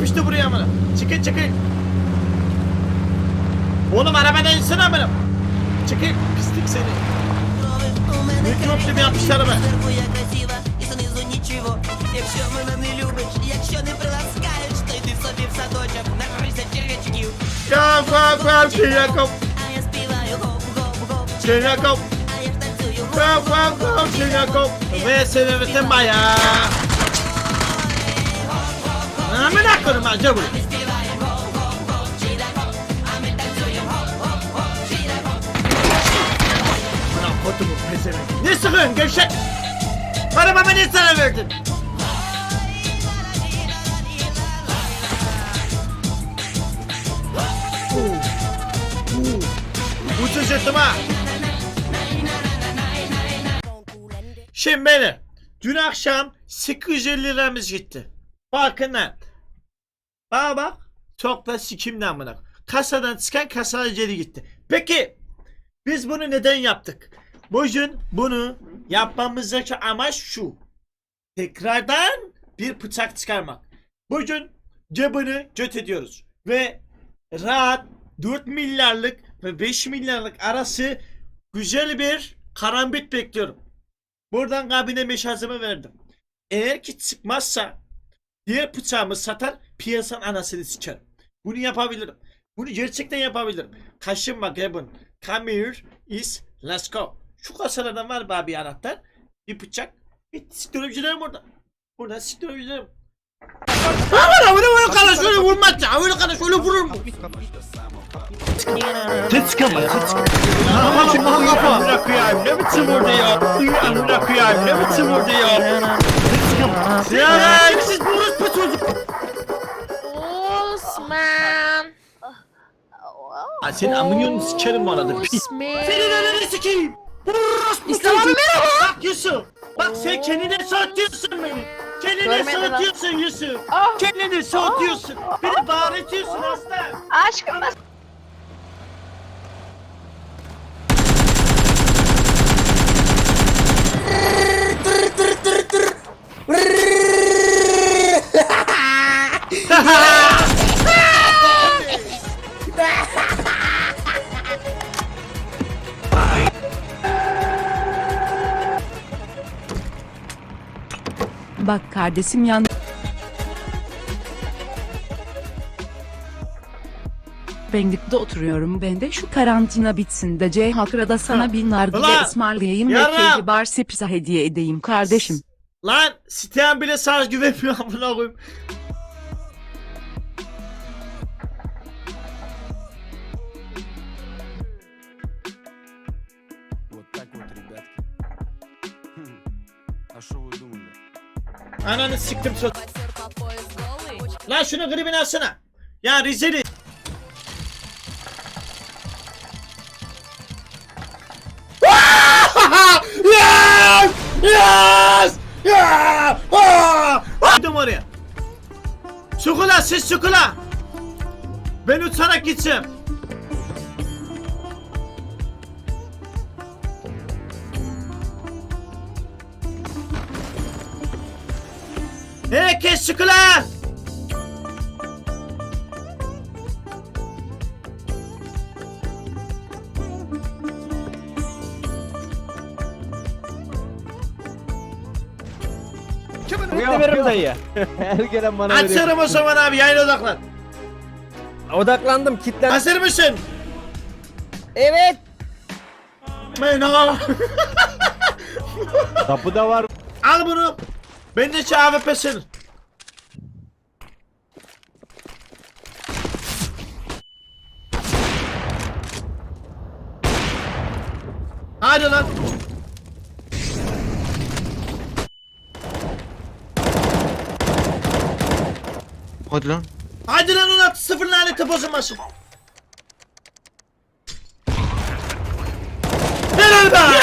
yapıştı buraya amına. Çıkın çıkın. Oğlum arabadan insene amına. Çıkın pislik seni. Mikrop gibi yapmışlar araba. Твоя красива і знизу нічого. Якщо мене не любиш, якщо не приласкаєш, то йди собі в садочок, накрийся черв'ячків. Kalk kalk kalk Çiğnakop. А я співаю гоп-гоп-гоп, Çiğnakop. а я ж танцюю Amına koyayım ha gel buraya. Bana kodu bu pezevenk. Ne sıkıyorsun gevşek? Arabama ne sana verdin? Ucuz yırttım ha. Şimdi beni. Dün akşam 850 liramız gitti. Farkında. Bana bak. Çok da sikimden amına. Kasadan çıkan kasaya geri gitti. Peki. Biz bunu neden yaptık? Bugün bunu yapmamızdaki amaç şu. Tekrardan bir bıçak çıkarmak. Bugün cebini göt ediyoruz. Ve rahat 4 milyarlık ve 5 milyarlık arası güzel bir karambit bekliyorum. Buradan kabine meşazımı verdim. Eğer ki çıkmazsa diğer bıçağımı satar piyasanın anasını sikerim. Bunu yapabilirim. Bunu gerçekten yapabilirim. Kaşınma Gabon. Come here is let's go. Şu kasalardan var mı abi anahtar? Bir bıçak. Bir siktiricilerim burada. Burada siktiricilerim. Aman aman aman kana şöyle vurmaz ya. Öyle kana şöyle vurur mu? Çıkama ses çıkama. Aman. Amına koyayım ne biçim vurdu ya. Amına koyayım ne biçim vurdu ya. Ses çıkama. Ya siz bu çocuk. Osman. Ay senin amını sikerim bu arada. Pis. Osman. Senin önünü sikeyim. Orospu İslam abi çocuk. merhaba. Bak Yusuf. Bak sen kendine soğutuyorsun beni. Kendine Görmedin lan. soğutuyorsun Yusuf. Ah. Kendini soğutuyorsun. Beni bağırtıyorsun hasta. Aşkım Bak kardeşim yan Pendik'te oturuyorum ben de şu karantina bitsin de C Hakra'da sana bir nargile Ulan! ısmarlayayım ve Yarram! keyfi bar pizza hediye edeyim kardeşim. Lan siteyen bile sana güvenmiyor amına koyayım. Вот так вот, ребятки. Хм. А что вы думали? Ananı siktim söz. Lan şunu gribini alsana. Ya Rizeli. yes! Yes! Yeah! Ah! Gittim oraya. Çukula siz çukula. Ben uçarak gideceğim. Herkes çukula. Ne veririm dayı. Her gelen bana veriyor. Açarım o zaman abi yayına odaklan. Odaklandım kitlen. Hazır mısın? Evet. Mena. Kapıda var. Al bunu. Bendeki AWP'sin. Hadi lan. Hadi lan. Hadi lan onu at sıfır laneti bozulmasın. Helal be!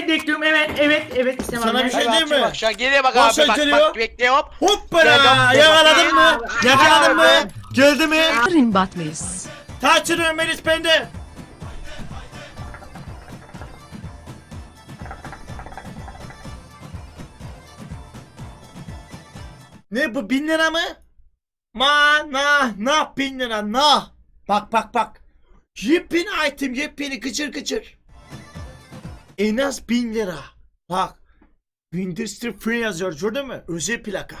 evet bekliyorum evet evet evet istemem. Sana ben. bir şey diyeyim mi? Bak şu an geriye bak Boş abi bak bak bekle hop. Hoppala yakaladın mı? Yakaladın mı? Geldi mi? Yarın batmayız. Taçırıyorum Melis bende. Ne bu bin lira mı? Ma na na bin lira na. Bak bak bak. Yepyeni item yepyeni kıçır kıçır. En az bin lira. Bak. Winchester Free yazıyor gördün mü? Özel plaka.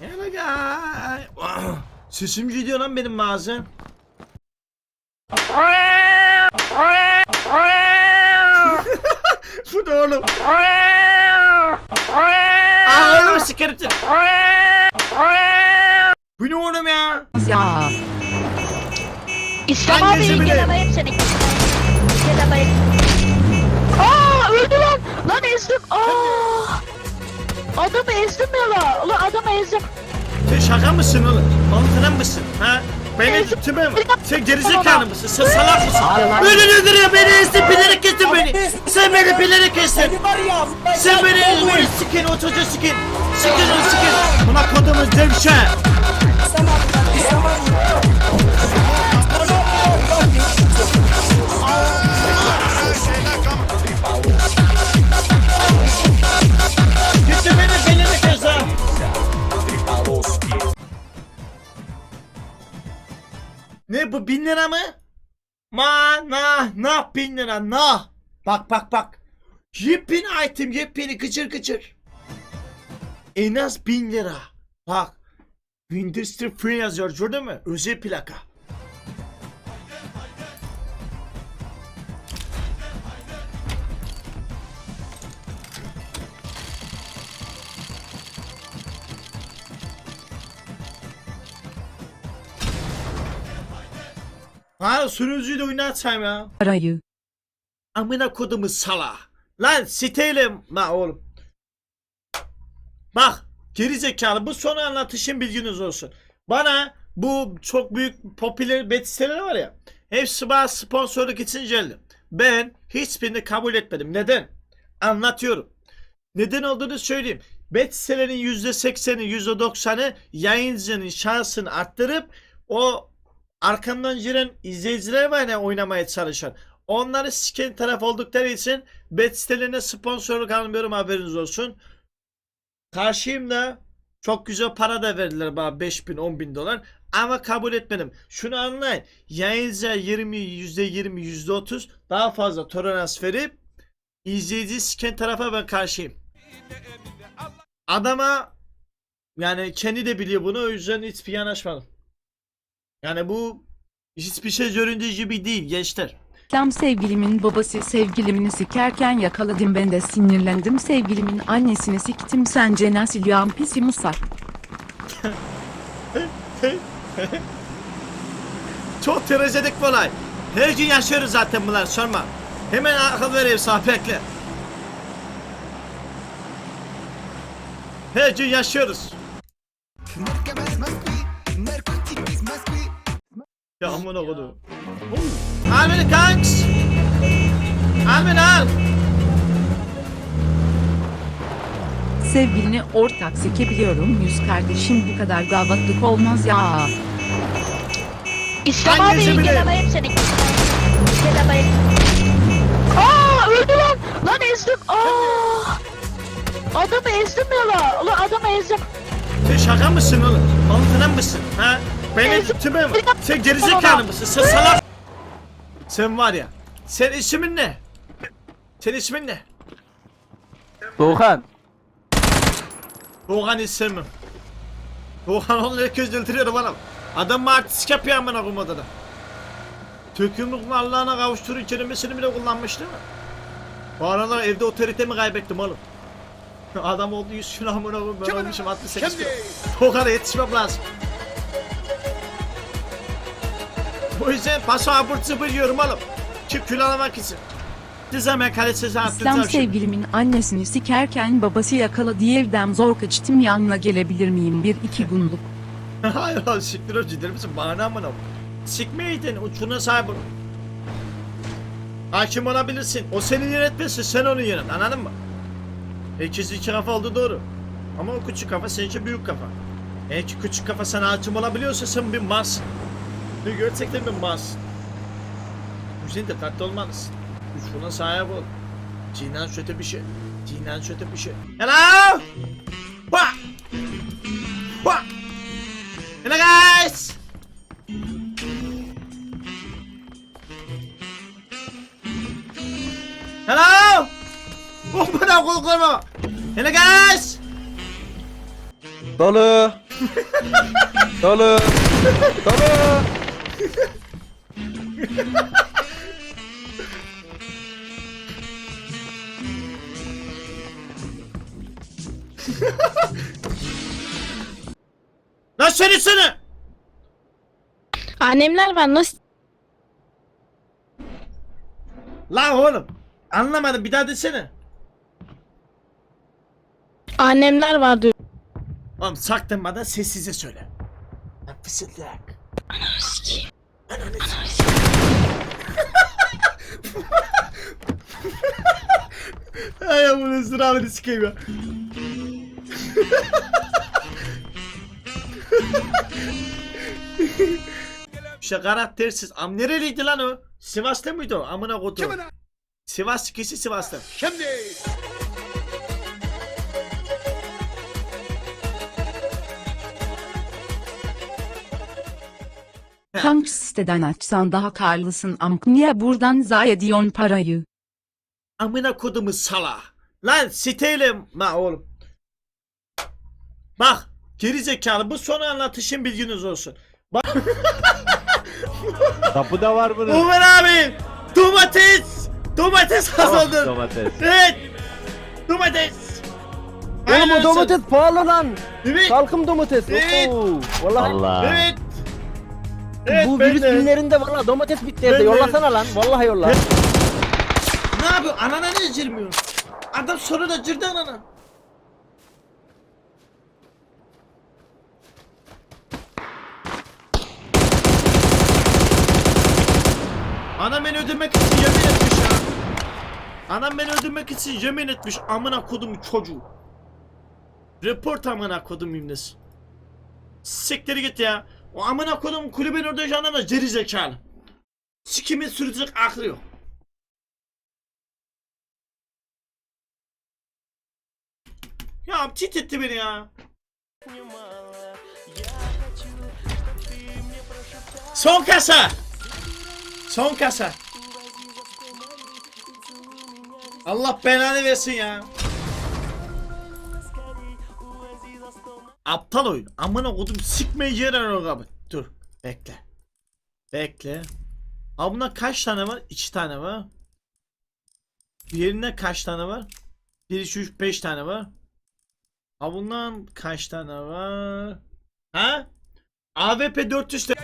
Hello guy. Sesim gidiyor lan benim bazen. Bu ne oğlum? Aa oğlum seni. Bu ne oğlum ya? Ya. İslam abi bile? gel alayım seni. Gel alayım. Aa öldü lan. Lan ezdim. Aa. Adamı ezdim ya la. Ulan adamı ezdim. Sen şaka mısın oğlum? Mantıran mısın? Ha? Beni Evet. tutma mı? Sen gerizekalı mısın? Sen salak mısın? Beni öldürüyor beni ezdi bilerek kestin beni. Sen beni bilerek kestin. Sen beni beni sikin o çocuğu sikin. Sikin onu sikin. Buna kodumuz devşe. Ne bu bin lira mı? Ma na na bin lira na. Bak bak bak. Yepyeni item yepyeni kıçır kıçır. En az bin lira. Bak. Winchester Free yazıyor gördün mü? Özel plaka. Ha sürücüyü de oynatayım ya. Parayı. Amına kodumu sala. Lan siteyle ma oğlum. Bak geri zekalı bu son anlatışım bilginiz olsun. Bana bu çok büyük popüler bet siteleri var ya. Hepsi bana sponsorluk için geldi. Ben hiçbirini kabul etmedim. Neden? Anlatıyorum. Neden olduğunu söyleyeyim. Bet sitelerin %80'i %90'ı yayıncının şansını arttırıp o arkamdan giren izleyiciler var ya oynamaya çalışan. Onları siken taraf oldukları için bet sitelerine sponsorluk almıyorum haberiniz olsun. Karşıyım da çok güzel para da verdiler bana 5000 10 bin dolar ama kabul etmedim. Şunu anlayın yayıncıya 20 %20 %30 daha fazla tolerans verip izleyici siken tarafa ben karşıyım. Adama yani kendi de biliyor bunu o yüzden hiçbir yanaşmadım. Yani bu hiçbir şey göründüğü gibi değil gençler. İslam sevgilimin babası sevgilimini sikerken yakaladım ben de sinirlendim sevgilimin annesini siktim sence nasıl yan pisi musa. Çok trajedik bir olay. Her gün yaşıyoruz zaten bunlar sorma. Hemen akıl vereyim sana bekle. Her gün yaşıyoruz. Amına kodu. Beni kanks. Al beni al. Sevgilini ortak sikebiliyorum yüz kardeşim bu kadar gavatlık olmaz ya. İslam abi bile? gel alayım seni. Gel alayım. Aa öldü lan. Lan ezdim. Aa. Adamı ezdim ya la. Ulan adamı ezdim. Sen şaka mısın oğlum? Mantıran mısın? Ha? Beni mı? Sen gerizekalı mısın? Sen salak. Sen var ya. Sen ismin ne? Sen ismin ne? Doğukan. Doğan istemem. Doğan onu herkes öldürüyor bana. Adam artistik yapıyor amına koyayım odada. Tökümlük Allah'ına kavuşturun kelimesini bile kullanmış değil mi? Bu aralar evde otoritemi kaybettim oğlum. Adam oldu 100 kilo amına koyayım ben olmuşum 68 kilo. Doğan'a yetişmem lazım. Bu yüzden paso abur cıbır yiyorum oğlum. Çık kilo almak için. Dizeme kalesiz İslam sevgilimin annesini sikerken babası yakaladı evden zor kaçtım yanına gelebilir miyim bir iki günlük. Hayır hayır siktir o ciddi misin? Bana amına? Sikmeydin uçuna sahip ol. Hakim olabilirsin. O seni yönetmesin sen onu yönet anladın mı? İkisi iki kafa oldu doğru. Ama o küçük kafa seninki büyük kafa. Eğer ki küçük kafa sana hakim olabiliyorsa sen bir Mars. Bir gerçekten Mars. Bu yüzden dikkatli olmalısın. Şuna sahip ol. Cinan kötü bir şey. Cinan kötü bir şey. Hello! What? What? Hello guys! Hello! Oh bana kulaklarıma. Hello guys! Dolu. Dolu. Dolu. Lan seni seni! Annemler var nasıl? Lan oğlum. Anlamadım bir daha desene. Annemler var diyor. Oğlum saktırmadan sessize söyle. Lan fısıldak. Ananı sikeyim. Ay amına sıramını sikeyim ya. İşte karaktersiz. Am nereliydi lan o? Sivaslı mıydı o? Amına kodu. Sivas kişi Sivaslı. Hangi siteden açsan daha karlısın amk niye buradan zayi ediyorsun parayı? Amına kodumu sala. Lan siteyle ma oğlum. Bak geri zekalı bu son anlatışım bilginiz olsun. Tapu da var bunun. Uğur abi domates domates Oh, kazandın. domates. evet domates. Oğlum o domates pahalı lan. Evet. Salkım domates. Evet. Oo, Vallahi. Evet. Evet Bu ben virüs de. günlerinde valla domates bitti Ben evde. de. Yollasana lan. Vallahi yolla. Ne yapıyor? Anana ne cırmıyor? Adam sonra da cırdı anana. Anam beni öldürmek için yemin etmiş ya. Anam beni öldürmek için yemin etmiş amına kodum çocuğu. Report amına kodum imlesi. Siktir git ya. O amına kodum kulübün orada da geri zekalı. Sikimin sürücülük aklı yok. Ya tit etti beni ya. Son kasa. Son kasa. Allah belanı versin ya. Aptal oyun. Amına kodum sikmeyi yerer o kabı. Dur. Bekle. Bekle. Abi bunda kaç tane var? 2 tane var. Diğerinde kaç tane var? 1, 2, 3, 5 tane var. Ha bundan kaç tane var? Ha? AWP 400 te-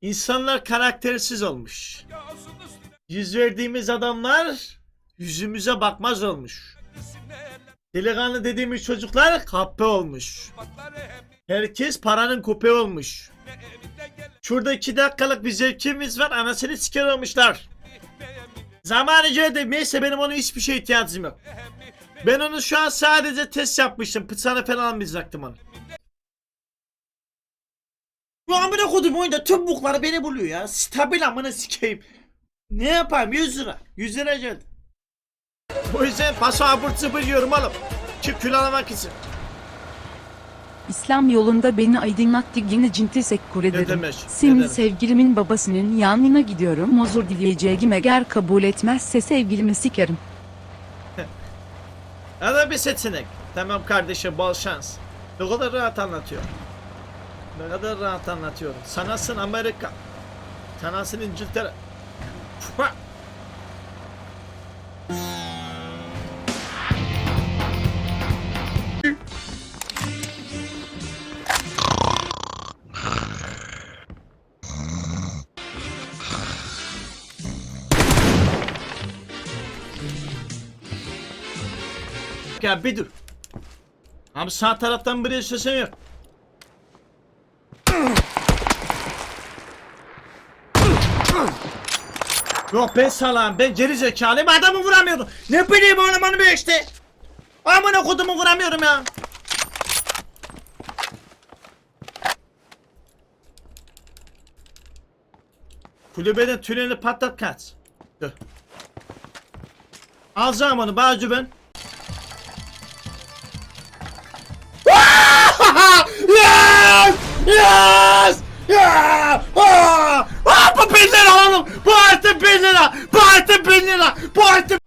İnsanlar karaktersiz olmuş. Yüz verdiğimiz adamlar yüzümüze bakmaz olmuş. Delikanlı dediğimiz çocuklar kahpe olmuş. Herkes paranın köpeği olmuş. Şurada iki dakikalık bir zevkimiz var anasını siker olmuşlar. Zamanı geldi. Neyse benim ona hiçbir şey ihtiyacım yok. Ben onu şu an sadece test yapmıştım. Pıtsana falan almayacaktım onu. Bu amına kodum oyunda tüm bukları beni buluyor ya. Stabil amına sikeyim. Ne yapayım 100 lira. 100 lira geldi. O yüzden paso abur sıfır yiyorum oğlum. Ki kül alamak için. İslam yolunda beni aydınlattı yine cin teşekkür Ne ederim. demek, ne Şimdi demek. sevgilimin babasının yanına gidiyorum. Özür dileyeceğim eğer kabul etmezse sevgilimi sikerim. Ya da bir seçenek. Tamam kardeşim bol şans. Ne kadar rahat anlatıyor. Ne kadar rahat anlatıyorum. Sanasın Amerika. Sanasın İngiltere. Fua! Ya bir dur. Abi sağ taraftan biri sesim yok. Ben salam ben geri zekalıyım adamı vuramıyordum. Ne bileyim oğlum onu bir işte. Amına kodumu vuramıyorum ya. Kulübenin tüneli patlat kaç. Dur. Alacağım onu Bağcı ben. Yes! Yeah! Ah! Ah, bin lira oğlum! Bu artık bin lira! Bu artık bin lira! Bu artık